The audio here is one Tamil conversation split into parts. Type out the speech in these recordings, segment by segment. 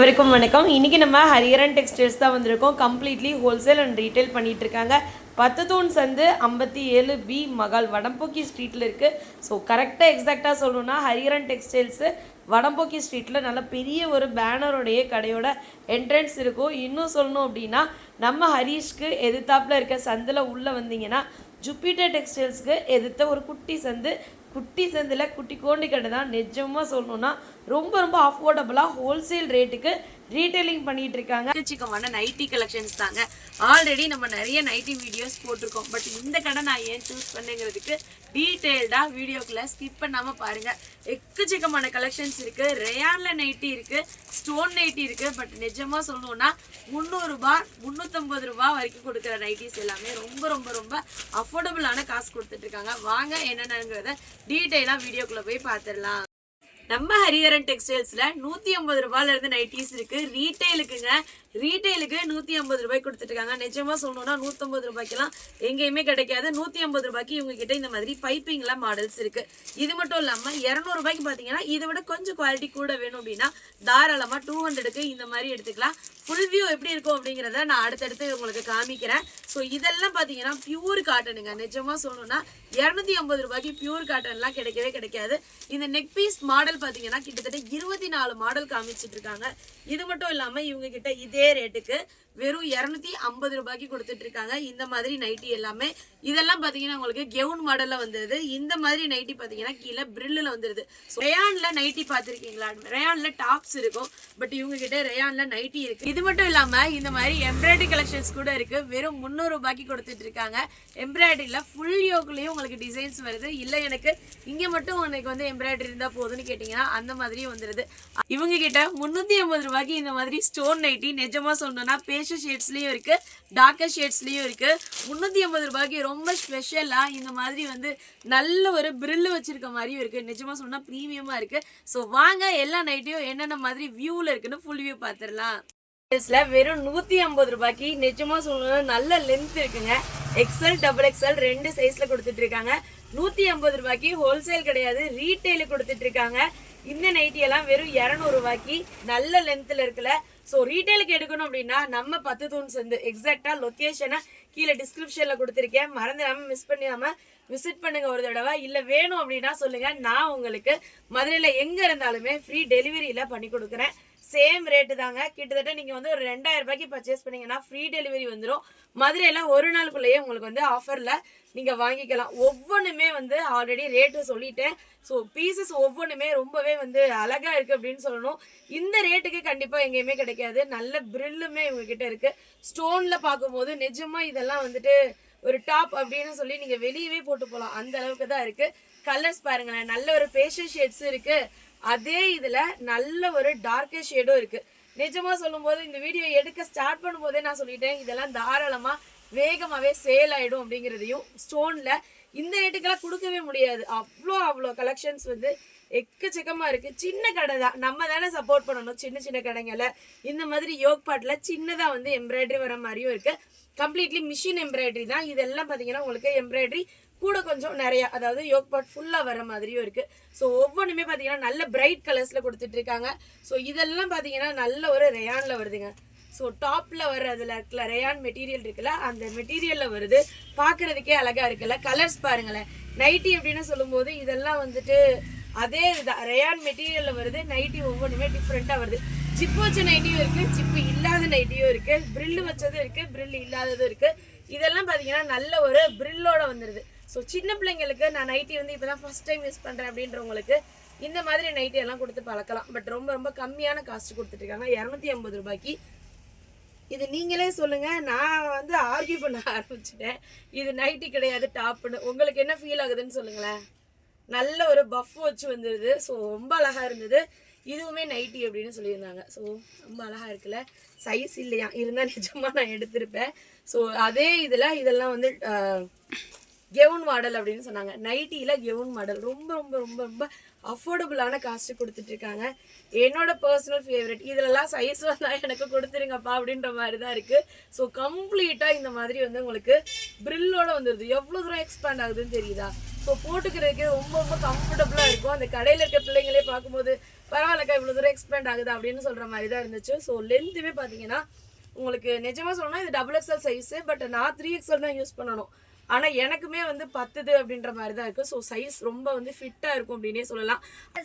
வணக்கம் வணக்கம். இன்றைக்கி நம்ம ஹரியரன் டெக்ஸ்டைல்ஸ் தான் வந்திருக்கோம். கம்ப்ளீட்லி ஹோல்சேல் அண்ட் ரீட்டைல் பண்ணிகிட்டு இருக்காங்க. பத்து தூண் சந்து ஐம்பத்தி ஏழு பி மகால் வடம்போக்கி ஸ்ட்ரீட்டில் இருக்குது ஸோ கரெக்டாக எக்ஸாக்டாக சொல்லணும்னா ஹரியரன் டெக்ஸ்டைல்ஸு வடம்போக்கி ஸ்ட்ரீட்டில் நல்ல பெரிய ஒரு பேனரோடைய கடையோட என்ட்ரன்ஸ் இருக்கும். இன்னும் சொல்லணும் அப்படின்னா நம்ம ஹரீஷ்க்கு எதிர்த்தாப்பில் இருக்க சந்தில் உள்ளே வந்தீங்கன்னா ஜூபிட்டர் டெக்ஸ்டைல்ஸ்க்கு எதிர்த்த ஒரு குட்டி சந்து குட்டி செந்தில் குட்டி கோண்டி கடை தான் நிஜமாக சொல்லணும்னா ரொம்ப ரொம்ப அஃபோர்டபுளாக ஹோல்சேல் ரேட்டுக்கு ரீட்டைலிங் பண்ணிட்டு இருக்காங்க சிக்கமான நைட்டி கலெக்ஷன்ஸ் தாங்க. ஆல்ரெடி நம்ம நிறைய நைட்டி வீடியோஸ் போட்டிருக்கோம். பட் இந்த கடை நான் ஏன் சூஸ் பண்ணேங்கிறதுக்கு டீட்டெயில்டாக வீடியோக்குள்ளே ஸ்கிப் பண்ணாமல் பாருங்கள் எக்கச்சக்கமான கலெக்ஷன்ஸ் இருக்குது ரேயானில் நைட்டி இருக்குது ஸ்டோன் நைட்டி இருக்குது பட் நிஜமாக சொல்லணும்னா முந்நூறுரூபா முந்நூற்றம்பது ரூபா வரைக்கும் கொடுக்குற நைட்டிஸ் எல்லாமே ரொம்ப ரொம்ப ரொம்ப அஃபோர்டபுளான காசு கொடுத்துட்ருக்காங்க வாங்க என்னென்னங்கிறத டீட்டெயிலாக வீடியோக்குள்ளே போய் பார்த்துடலாம். நம்ம ஹரிஹரன் டெக்ஸ்டைல்ஸில் நூற்றி ஐம்பது ரூபாயில இருந்து நைட்டிஸ் இருக்குது ரீட்டைலுக்குங்க ரீட்டைலுக்கு நூற்றி ஐம்பது ரூபாய் கொடுத்துருக்காங்க நிஜமாக சொல்லணும்னா நூற்றம்பது ரூபாய்க்கெல்லாம் எங்கேயுமே கிடைக்காது. நூற்றி ஐம்பது ரூபாய்க்கு இவங்க கிட்ட இந்த மாதிரி பைப்பிங்ல மாடல்ஸ் இருக்குது இது மட்டும் இல்லாமல் இரநூறுபாய்க்கு பார்த்தீங்கன்னா இதை விட கொஞ்சம் குவாலிட்டி கூட வேணும் அப்படின்னா தாராளமாக டூ ஹண்ட்ரடுக்கு இந்த மாதிரி எடுத்துக்கலாம். ஃபுல் வியூ எப்படி இருக்கும் அப்படிங்கிறத நான் அடுத்தடுத்து உங்களுக்கு காமிக்கிறேன். ஸோ இதெல்லாம் பார்த்தீங்கன்னா பியூர் காட்டனுங்க நிஜமாக சொல்லணும்னா இரநூத்தி ஐம்பது ரூபாய்க்கு பியூர் காட்டன்லாம் கிடைக்கவே கிடைக்காது. இந்த நெக் பீஸ் மாடல் பார்த்தீங்கன்னா கிட்டத்தட்ட இருபத்தி நாலு மாடல் காமிச்சிட்டு இருக்காங்க. இது மட்டும் இல்லாமல் இவங்க கிட்ட இதே ரேட்டுக்கு வெறும் இரநூத்தி ஐம்பது ரூபாய்க்கு கொடுத்துட்டு இருக்காங்க இந்த மாதிரி நைட்டி எல்லாமே. இதெல்லாம் பார்த்தீங்கன்னா உங்களுக்கு கெவுன் மாடலில் வந்துடுது இந்த மாதிரி நைட்டி பார்த்தீங்கன்னா கீழே பிரில்லில் வந்துருது. ரேயானில் நைட்டி பார்த்துருக்கீங்களா ரேயானில் டாப்ஸ் இருக்கும். பட் இவங்க கிட்ட ரேயானில் நைட்டி இருக்கு. இது மட்டும் இல்லாமல் இந்த மாதிரி எம்ப்ராய்டரி கலெக்ஷன்ஸ் கூட இருக்கு. வெறும் முந்நூறு ரூபாய்க்கு கொடுத்துட்டு இருக்காங்க எம்ப்ராய்டரியில் ஃபுல் யோக்குலேயும் உங்களுக்கு டிசைன்ஸ் வருது. இல்லை எனக்கு இங்கே மட்டும் உனக்கு வந்து எம்ப்ராய்டரி இருந்தால் போதும்னு கேட்டிங்கன்னா அந்த மாதிரியும் வந்துடுது இவங்க கிட்ட முந்நூற்றி ஐம்பது ரூபாய்க்கு இந்த மாதிரி ஸ்டோன் நைட்டி நிஜமாக சொல்லணும்னா பேஷ ஷேட்ஸ்லேயும் இருக்குது டார்க்கர் ஷேட்ஸ்லேயும் இருக்குது முந்நூற்றி ஐம்பது ரூபாய்க்கு ரொம்ப ஸ்பெஷலாக இந்த மாதிரி வந்து நல்ல ஒரு பிரில்லு வச்சுருக்க மாதிரியும் இருக்குது நிஜமாக சொன்னால் ப்ரீமியமாக இருக்குது ஸோ வாங்க எல்லா நைட்டையும் என்னென்ன மாதிரி வியூவில் இருக்குன்னு ஃபுல் வியூ பார்த்துடலாம் ல வெறும் நூற்றி ஐம்பது ரூபாய்க்கு நிஜமாக சொல்லணும்னா நல்ல லென்த் இருக்குங்க. எக்ஸல் டபுள் எக்ஸல் ரெண்டு சைஸில் கொடுத்துட்ருக்காங்க நூற்றி ஐம்பது ரூபாய்க்கு ஹோல்சேல் கிடையாது ரீட்டைலு கொடுத்துட்ருக்காங்க இந்த நைட்டி எல்லாம் வெறும் இரநூறுபாய்க்கு நல்ல லென்த்தில் இருக்குல்ல. ஸோ ரீட்டைலுக்கு எடுக்கணும் அப்படின்னா நம்ம பத்து தூண் சேர்ந்து எக்ஸாக்டாக லொக்கேஷனை கீழே டிஸ்கிரிப்ஷனில் கொடுத்துருக்கேன். மறந்துடாமல் மிஸ் பண்ணிடாமல் விசிட் பண்ணுங்க ஒரு தடவை. இல்லை வேணும் அப்படின்னா சொல்லுங்கள் நான் உங்களுக்கு மதுரையில் எங்கே இருந்தாலுமே ஃப்ரீ டெலிவரியில் பண்ணி கொடுக்குறேன். சேம் ரேட்டு தாங்க. கிட்டத்தட்ட நீங்கள் வந்து ஒரு ரெண்டாயிரம் ரூபாய்க்கு பர்ச்சேஸ் பண்ணீங்கன்னா ஃப்ரீ டெலிவரி வந்துடும் மதுரையில் ஒரு நாளுக்குள்ளேயே உங்களுக்கு வந்து ஆஃபரில் நீங்கள் வாங்கிக்கலாம். ஒவ்வொன்றுமே வந்து ஆல்ரெடி ரேட்டு சொல்லிட்டேன். ஸோ பீசஸ் ஒவ்வொன்றுமே ரொம்பவே வந்து அழகாக இருக்குது அப்படின்னு சொல்லணும். இந்த ரேட்டுக்கு கண்டிப்பாக எங்கேயுமே கிடைக்காது. நல்ல ப்ரில்லுமே இவங்ககிட்ட இருக்குது ஸ்டோனில் பார்க்கும்போது நிஜமாக இதெல்லாம் வந்துட்டு ஒரு டாப் அப்படின்னு சொல்லி நீங்கள் வெளியவே போட்டு போகலாம் அந்த அளவுக்கு தான் இருக்குது கலர்ஸ் பாருங்களேன். நல்ல ஒரு பேஷன் ஷேட்ஸும் இருக்குது அதே இதில் நல்ல ஒரு டார்க்கே ஷேடும் இருக்குது நிஜமாக சொல்லும்போது இந்த வீடியோ எடுக்க ஸ்டார்ட் பண்ணும்போதே நான் சொல்லிட்டேன் இதெல்லாம் தாராளமாக வேகமாகவே சேல் ஆகிடும் அப்படிங்கிறதையும் ஸ்டோனில் இந்த ரேட்டுக்கெல்லாம் கொடுக்கவே முடியாது. அவ்வளோ அவ்வளோ கலெக்ஷன்ஸ் வந்து எக்கச்சக்கமாக இருக்குது சின்ன கடை தான். நம்ம தானே சப்போர்ட் பண்ணணும். சின்ன சின்ன கடைங்களை இந்த மாதிரி யோக் பாட்டில் சின்னதாக வந்து எம்ப்ராய்டரி வர மாதிரியும் இருக்குது கம்ப்ளீட்லி மிஷின் எம்ப்ராய்டரி தான். இதெல்லாம் பார்த்தீங்கன்னா உங்களுக்கு எம்ப்ராய்டரி கூட கொஞ்சம் நிறையா அதாவது யோக் பாட் ஃபுல்லாக வர மாதிரியும் இருக்குது ஸோ ஒவ்வொன்றுமே பார்த்தீங்கன்னா நல்ல பிரைட் கலர்ஸில் கொடுத்துட்ருக்காங்க ஸோ இதெல்லாம் பார்த்தீங்கன்னா நல்ல ஒரு ரேயானில் வருதுங்க. ஸோ டாப்பில் வர அதில் இருக்கல ரேயான் மெட்டீரியல் இருக்குல்ல அந்த மெட்டீரியலில் வருது. பார்க்குறதுக்கே அழகாக இருக்குல்ல. கலர்ஸ் பாருங்களேன். நைட்டி அப்படின்னு சொல்லும்போது இதெல்லாம் வந்துட்டு அதே இதுதான் ரேயான் மெட்டீரியலில் வருது நைட்டி ஒவ்வொன்றுமே டிஃப்ரெண்ட்டாக வருது. ஜிப்பு வச்ச நைட்டியும் இருக்குது ஜிப்பு இல்லாத நைட்டியும் இருக்குது ப்ரில்லு வச்சதும் இருக்குது ப்ரில் இல்லாததும் இருக்குது இதெல்லாம் பார்த்தீங்கன்னா நல்ல ஒரு ப்ரில்லோட வந்துடுது ஸோ சின்ன பிள்ளைங்களுக்கு நான் நைட்டி வந்து இப்போ தான் ஃபஸ்ட் டைம் யூஸ் பண்ணுறேன் அப்படின்றவங்களுக்கு இந்த மாதிரி நைட்டி எல்லாம் கொடுத்து பழக்கலாம். பட் ரொம்ப ரொம்ப கம்மியான காஸ்ட் கொடுத்துட்ருக்காங்க இரநூத்தி ஐம்பது ரூபாய்க்கு இது நீங்களே சொல்லுங்க. நான் வந்து ஆர்கியூ பண்ண ஆரம்பிச்சிட்டேன். இது நைட்டி கிடையாது டாப்னு உங்களுக்கு என்ன ஃபீல் ஆகுதுன்னு சொல்லுங்களேன். நல்ல ஒரு பஃப் வச்சு வந்துடுது ஸோ ரொம்ப அழகா இருந்தது. இதுவுமே நைட்டி அப்படின்னு சொல்லியிருந்தாங்க. ஸோ ரொம்ப அழகா இருக்குல்ல. சைஸ் இல்லையா? இருந்தால் நிஜமாக நான் எடுத்திருப்பேன். ஸோ அதே இதில் இதெல்லாம் வந்து கெவுன் மாடல் அப்படின்னு சொன்னாங்க. நைட்டியில் கெவுன் மாடல். ரொம்ப ரொம்ப ரொம்ப ரொம்ப அஃபோர்டபுளான காஸ்ட்டு கொடுத்துட்டு இருக்காங்க. என்னோட பர்சனல் ஃபேவரட் இதுலலாம் சைஸ் வந்தால் எனக்கு கொடுத்துருங்கப்பா அப்படின்ற மாதிரி தான் இருக்குது ஸோ கம்ப்ளீட்டாக இந்த மாதிரி வந்து உங்களுக்கு ப்ரில்லோட வந்துடுது எவ்வளோ தூரம் எக்ஸ்பேண்ட் ஆகுதுன்னு தெரியுதா? ஸோ போட்டுக்கிறதுக்கு ரொம்ப ரொம்ப கம்ஃபர்டபுளாக இருக்கும். அந்த கடையில் இருக்க பிள்ளைங்களே பார்க்கும்போது பரவாயில்லக்கா இவ்வளோ தூரம் எக்ஸ்பேண்ட் ஆகுது அப்படின்னு சொல்கிற மாதிரி தான் இருந்துச்சு. ஸோ லென்த்துமே பார்த்தீங்கன்னா உங்களுக்கு நிஜமாக சொல்லணும்னா இது டபுள் எக்ஸ்எல் சைஸு பட் நான் த்ரீ எக்ஸ்எல் தான் யூஸ் பண்ணணும். ஆனால் எனக்குமே வந்து பத்துது அப்படின்ற மாதிரி தான் இருக்குது ஸோ சைஸ் ரொம்ப வந்து ஃபிட்டாக இருக்கும் அப்படின்னே சொல்லலாம்.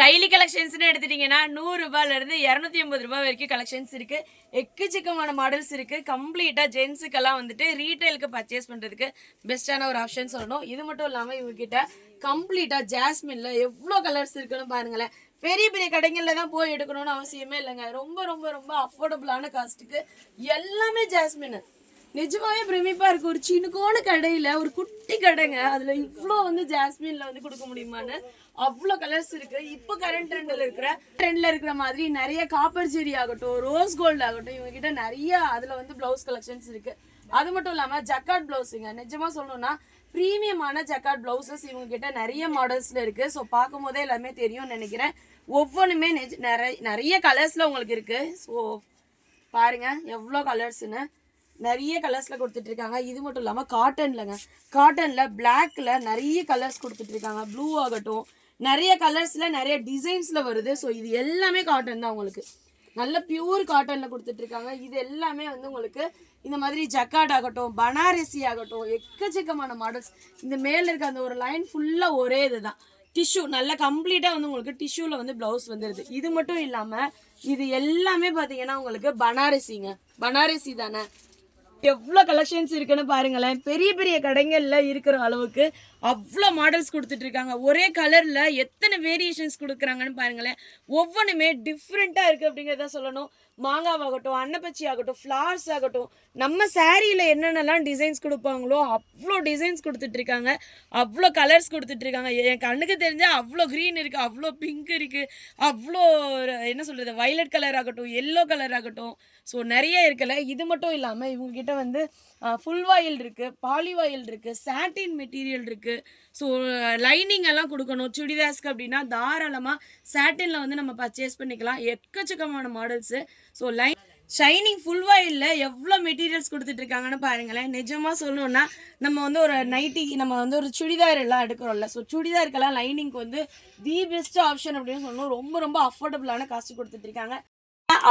கைலி கலெக்ஷன்ஸ்னு எடுத்துட்டிங்கன்னா நூறுரூபாலேருந்து இரநூத்தி ஐம்பது ரூபாய் வரைக்கும் கலெக்ஷன்ஸ் இருக்குது எக்கச்சக்கமான மாடல்ஸ் இருக்குது கம்ப்ளீட்டாக ஜென்ஸுக்கெல்லாம் வந்துட்டு ரீட்டைலுக்கு பர்ச்சேஸ் பண்ணுறதுக்கு பெஸ்ட்டான ஒரு ஆப்ஷன் சொல்லணும். இது மட்டும் இல்லாமல் இவங்ககிட்ட கம்ப்ளீட்டாக ஜாஸ்மினில் எவ்வளோ கலர்ஸ் இருக்குன்னு பாருங்களேன். பெரிய பெரிய கடைகளில் தான் போய் எடுக்கணும்னு அவசியமே இல்லைங்க. ரொம்ப ரொம்ப ரொம்ப அஃபோர்டபுளான காஸ்ட்டுக்கு எல்லாமே ஜாஸ்மின் நிஜமாவே பிரமிப்பா இருக்கு. ஒரு சின்னுக்கோன கடையில ஒரு குட்டி கடைங்க. அதுல இவ்வளோ வந்து ஜாஸ்மின்ல வந்து கொடுக்க முடியுமான்னு அவ்வளோ கலர்ஸ் இருக்கு. இப்போ கரண்ட் ட்ரெண்ட்ல இருக்கிற ட்ரெண்ட்ல இருக்கிற மாதிரி நிறைய காப்பர் செடி ஆகட்டும் ரோஸ் கோல்டு ஆகட்டும் இவங்க கிட்ட நிறைய அதுல வந்து பிளவுஸ் கலெக்ஷன்ஸ் இருக்கு. அது மட்டும் இல்லாம ஜக்காட் பிளவுஸுங்க நிஜமா சொல்லணும்னா ப்ரீமியமான ஜக்காட் பிளவுசஸ் இவங்க கிட்ட நிறைய மாடல்ஸ்ல இருக்கு. ஸோ பார்க்கும் போதே எல்லாமே தெரியும்னு நினைக்கிறேன். ஒவ்வொன்றுமே நிறைய நிறைய கலர்ஸ்ல உங்களுக்கு இருக்கு. ஸோ பாருங்க எவ்வளோ கலர்ஸ்ன்னு நிறைய கலர்ஸில் கொடுத்துட்டு இருக்காங்க இது மட்டும் இல்லாமல் காட்டன்லங்க காட்டனில் பிளாக்கில் நிறைய கலர்ஸ் கொடுத்துட்டு இருக்காங்க ப்ளூ ஆகட்டும் நிறைய கலர்ஸில் நிறைய டிசைன்ஸில் வருது. ஸோ இது எல்லாமே காட்டன் தான் உங்களுக்கு. நல்ல பியூர் காட்டனில் கொடுத்துட்டு இருக்காங்க இது எல்லாமே வந்து உங்களுக்கு இந்த மாதிரி ஜக்காட் ஆகட்டும் பனாரசி ஆகட்டும் எக்கச்சக்கமான மாடல்ஸ் இந்த மேலே இருக்க அந்த ஒரு லைன் ஃபுல்லாக ஒரே இதுதான். டிஷ்யூ நல்ல கம்ப்ளீட்டாக வந்து உங்களுக்கு டிஷ்யூவில் வந்து ப்ளவுஸ் வந்துடுது இது மட்டும் இல்லாமல் இது எல்லாமே பார்த்தீங்கன்னா உங்களுக்கு பனாரசிங்க. பனாரசி தானே? எவ்வளோ கலெக்ஷன்ஸ் இருக்குன்னு பாருங்களேன். பெரிய பெரிய கடைகளில் இருக்கிற அளவுக்கு அவ்வளோ மாடல்ஸ் கொடுத்துட்டு இருக்காங்க ஒரே கலரில் எத்தனை வேரியேஷன்ஸ் கொடுக்குறாங்கன்னு பாருங்களேன். ஒவ்வொன்றுமே டிஃப்ரெண்ட்டாக இருக்குது அப்படிங்கிறத சொல்லணும். மாங்காவாகட்டும் அன்னப்பச்சி ஆகட்டும் ஃப்ளார்ஸ் ஆகட்டும் நம்ம சாரியில் என்னென்னலாம் டிசைன்ஸ் கொடுப்பாங்களோ அவ்வளோ டிசைன்ஸ் கொடுத்துட்டு இருக்காங்க அவ்வளோ கலர்ஸ் கொடுத்துட்டு இருக்காங்க என் கண்ணுக்கு தெரிஞ்சால் அவ்வளோ க்ரீன் இருக்குது அவ்வளோ பிங்க் இருக்குது அவ்வளோ என்ன சொல்கிறது வயலட் கலர் ஆகட்டும் எல்லோ கலர் ஆகட்டும். ஸோ நிறைய இருக்குல்ல. இது மட்டும் இல்லாமல் இவங்ககிட்ட வந்து ஃபுல் வாயில் இருக்குது பாலி வாயில் இருக்குது சாட்டின் மெட்டீரியல் இருக்குது ஸோ லைனிங் எல்லாம் கொடுக்கணும். சுடிதாஸ்க்கு அப்படின்னா தாராளமாக சாட்டினில் வந்து நம்ம பர்ச்சேஸ் பண்ணிக்கலாம். எக்கச்சக்கமான models so line shining full வாயிலில் எவ்வளோ மெட்டீரியல்ஸ் கொடுத்துட்ருக்காங்கன்னு பாருங்களேன். நிஜமாக சொல்லணும்னா நம்ம வந்து ஒரு நைட்டி நம்ம வந்து ஒரு சுடிதார் எல்லாம் எடுக்கிறோம்ல. ஸோ சுடிதாருக்கெல்லாம் லைனிங்க்கு வந்து தி பெஸ்ட் ஆப்ஷன் அப்படின்னு சொல்லணும். ரொம்ப ரொம்ப அஃபோர்டபுளான காஸ்ட் கொடுத்துட்ருக்காங்க.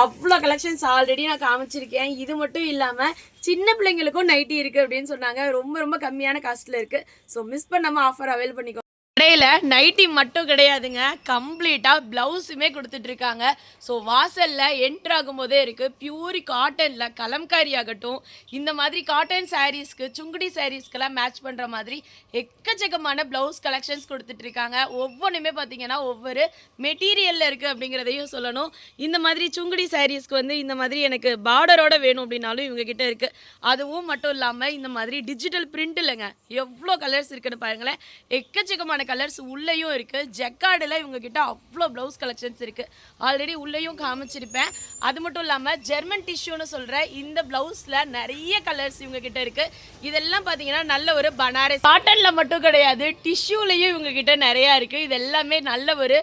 அவ்வளோ கலெக்ஷன்ஸ் ஆல்ரெடி நான் காமிச்சிருக்கேன். இது மட்டும் இல்லாமல் சின்ன பிள்ளைங்களுக்கும் நைட்டி இருக்குது அப்படின்னு சொன்னாங்க. ரொம்ப ரொம்ப கம்மியான காஸ்ட்டில் இருக்குது ஸோ மிஸ் பண்ணாமல் ஆஃபர் அவைல் பண்ணிக்கோ கடையில் நைட்டி மட்டும் கிடையாதுங்க. கம்ப்ளீட்டாக ப்ளவுஸுமே கொடுத்துட்ருக்காங்க. ஸோ வாசலில் என்ட்ரு ஆகும்போதே இருக்குது பியூரி காட்டனில் கலம்காரி ஆகட்டும் இந்த மாதிரி காட்டன் சாரீஸ்க்கு சுங்குடி சாரீஸ்க்கெல்லாம் மேட்ச் பண்ணுற மாதிரி எக்கச்சக்கமான ப்ளவுஸ் கலெக்ஷன்ஸ் கொடுத்துட்ருக்காங்க. ஒவ்வொன்றுமே பார்த்தீங்கன்னா ஒவ்வொரு மெட்டீரியலில் இருக்குது அப்படிங்கிறதையும் சொல்லணும். இந்த மாதிரி சுங்குடி சாரீஸ்க்கு வந்து இந்த மாதிரி எனக்கு பார்டரோட வேணும் அப்படின்னாலும் இவங்ககிட்ட இருக்குது அதுவும் மட்டும் இல்லாமல் இந்த மாதிரி டிஜிட்டல் பிரிண்ட் இல்லைங்க. எவ்வளோ கலர்ஸ் இருக்குன்னு பாருங்களேன். எக்கச்சக்கமான கலர்ஸ் உள்ளேயும் இருக்குது ஜெக்கார்டில் இவங்ககிட்ட அவ்வளோ ப்ளவுஸ் கலெக்ஷன்ஸ் இருக்குது ஆல்ரெடி உள்ளேயும் காமிச்சிருப்பேன். அது மட்டும் இல்லாமல் ஜெர்மன் டிஷ்யூன்னு சொல்கிற இந்த ப்ளவுஸில் நிறைய கலர்ஸ் இவங்கக்கிட்ட இருக்குது இதெல்லாம் பார்த்தீங்கன்னா நல்ல ஒரு பனாரஸ் காட்டனில் மட்டும் கிடையாது டிஷ்யூலையும் இவங்ககிட்ட நிறையா இருக்குது இது எல்லாமே நல்ல ஒரு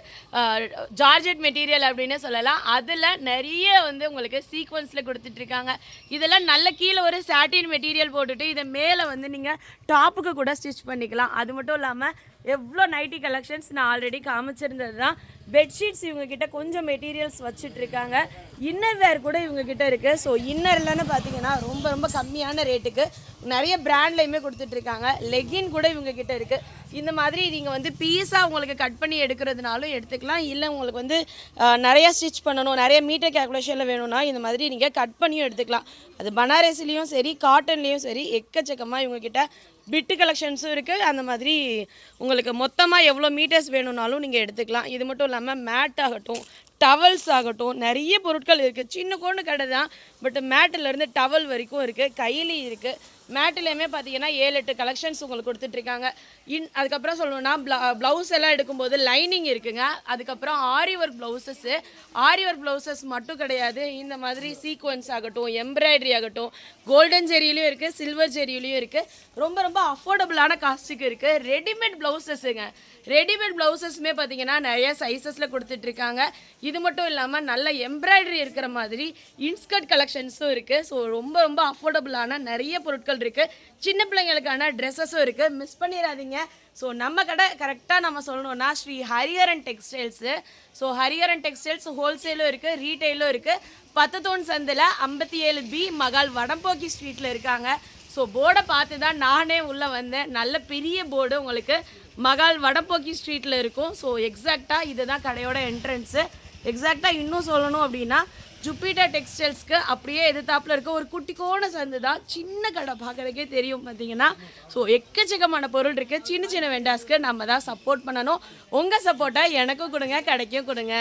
ஜார்ஜெட் மெட்டீரியல் அப்படின்னு சொல்லலாம். அதில் நிறைய வந்து உங்களுக்கு சீக்வன்ஸில் கொடுத்துட்ருக்காங்க. இதெல்லாம் நல்ல கீழே ஒரு சாட்டின் மெட்டீரியல் போட்டுட்டு இதை மேலே வந்து நீங்கள் டாப்புக்கு கூட ஸ்டிச் பண்ணிக்கலாம். அது மட்டும் இல்லாமல் எவ்வளோ நைட்டி கலெக்ஷன்ஸ் நான் ஆல்ரெடி காமிச்சிருந்தது தான். பெட்ஷீட்ஸ் இவங்கக்கிட்ட கொஞ்சம் மெட்டீரியல்ஸ் வச்சுட்ருக்காங்க. இன்னர் வேர் கூட இவங்கக்கிட்ட இருக்குது ஸோ ஸோ இன்னர்லன்னு பார்த்தீங்கன்னா ரொம்ப ரொம்ப கம்மியான ரேட்டுக்கு நிறைய பிராண்ட்லையுமே கொடுத்துட்ருக்காங்க. லெகின் கூட இவங்கக்கிட்ட இருக்குது இந்த மாதிரி நீங்கள் வந்து பீஸாக உங்களுக்கு கட் பண்ணி எடுக்கிறதுனாலும் எடுத்துக்கலாம். இல்லை உங்களுக்கு வந்து நிறையா நிறைய ஸ்டிச் பண்ணணும் நிறைய மீட்டர் கேல்குலேஷனில் வேணும்னா இந்த மாதிரி நீங்கள் கட் பண்ணியும் எடுத்துக்கலாம். அது பனாரஸ்லேயும் சரி காட்டன்லேயும் சரி எக்கச்சக்கமாக இவங்கக்கிட்ட பிட்டு கலெக்ஷன்ஸும் இருக்குது அந்த மாதிரி உங்களுக்கு மொத்தமாக எவ்வளோ மீட்டர்ஸ் வேணும்னாலும் நீங்கள் எடுத்துக்கலாம். இது மட்டும் இல்லாமல் மேட் ஆகட்டும் டவல்ஸ் ஆகட்டும் நிறைய பொருட்கள் இருக்குது சின்ன கொண்டு கடை தான் பட் மேட்டிலேருந்து டவல் வரைக்கும் இருக்குது கையிலையும் இருக்குது மேட்டுலேயுமே பார்த்தீங்கன்னா ஏழு எட்டு கலெக்ஷன்ஸ் உங்களுக்கு கொடுத்துட்ருக்காங்க. இன் அதுக்கப்புறம் சொல்லணும்னா ப்ளவுஸ் எல்லாம் எடுக்கும்போது லைனிங் இருக்குங்க. அதுக்கப்புறம் aari work blouses aari work blouses மட்டும் கிடையாது. இந்த மாதிரி சீக்வன்ஸ் ஆகட்டும் எம்ப்ராய்டரி ஆகட்டும் கோல்டன் ஜெரியிலையும் இருக்குது சில்வர் ஜெரியிலையும் இருக்குது ரொம்ப ரொம்ப அஃபோர்டபுளான காஸ்ட்டுக்கு இருக்குது ரெடிமேட் ப்ளவுசஸ்ஸுங்க ரெடிமேட் ப்ளவுசஸ்மே பார்த்தீங்கன்னா நிறைய சைஸஸில் கொடுத்துட்ருக்காங்க. இது மட்டும் இல்லாமல் நல்ல எம்ப்ராய்டரி இருக்கிற மாதிரி இன்ஸ்கர்ட் கலெக்ஷன்ஸும் இருக்குது ஸோ ரொம்ப ரொம்ப அஃபோர்டபுளான நிறைய பொருட்கள் இருக்குது சின்ன பிள்ளைங்களுக்கான ட்ரெஸ்ஸஸும் இருக்குது மிஸ் பண்ணிடாதீங்க ஸோ நம்ம கடை கரெக்டாக நம்ம சொல்லணும்னா Shri Hariharan textiles so Hariharan textiles ஹோல்சேலும் இருக்குது ரீட்டைலும் இருக்குது பத்து தூண் சந்தில் ஐம்பத்தி ஏழு பி மகால் வடம்போக்கி ஸ்ட்ரீட்டில் இருக்காங்க. ஸோ போர்டை பார்த்து தான் நானே உள்ளே வந்தேன். நல்ல பெரிய போர்டு உங்களுக்கு மகால் வடப்போக்கி ஸ்ட்ரீட்டில் இருக்கும். ஸோ எக்ஸாக்டாக இதுதான் கடையோட என்ட்ரன்ஸு எக்ஸாக்டாக இன்னும் சொல்லணும் அப்படின்னா ஜுப்பிட்டர் டெக்ஸ்டைல்ஸ்க்கு அப்படியே எதிர்த்தாப்பில் இருக்க ஒரு குட்டிக்கோண சந்து தான் சின்ன கடை பார்க்குறதுக்கே தெரியும் பார்த்தீங்கன்னா. ஸோ எக்கச்சக்கமான பொருள் இருக்குது சின்ன சின்ன வெண்டாஸ்க்கு நம்ம தான் சப்போர்ட் பண்ணணும். உங்கள் சப்போர்ட்டை எனக்கும் கொடுங்க கடைக்கும் கொடுங்க.